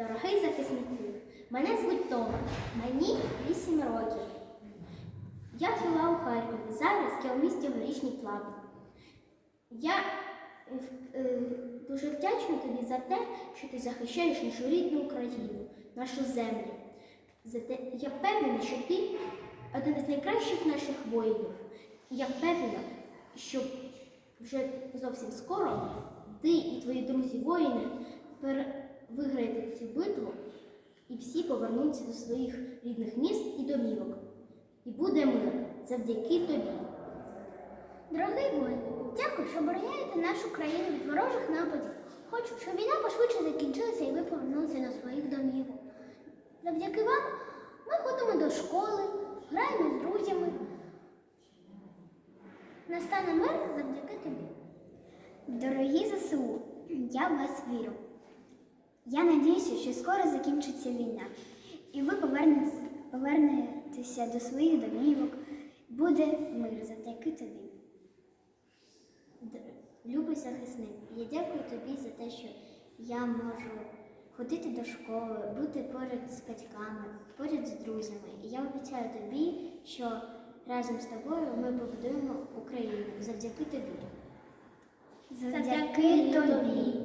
Дорогий захиснику, мене звуть Тома, мені 8 років. Я жила у Харкові, зараз я у місті Горішній Плавні. Я е, е, дуже вдячна тобі за те, що ти захищаєш нашу рідну Україну, нашу землю. За я впевнена, що ти один із найкращих наших воїнів. І я впевнена, що вже зовсім скоро ти і твої друзі воїни пере- виграєте цю битву, і всі повернуться до своїх рідних міст і домівок. І буде мир завдяки тобі. Дорогий воїн, дякую, що обороняєте нашу країну від ворожих нападів. Хочу, щоб війна пошвидше закінчилася і ви повернулися до своїх домівок. Завдяки вам ми ходимо до школи, граємо з друзями. Настане мир завдяки тобі. Дорогі ЗСУ, я вас вірю. Я надіюся, що скоро закінчиться війна, і ви повернетеся, до своїх домівок. Буде мир завдяки тобі. Любий захисник, я дякую тобі за те, що я можу ходити до школи, бути поряд з батьками, поряд з друзями. І я обіцяю тобі, що разом з тобою ми побудуємо Україну завдяки тобі. Завдяки тобі.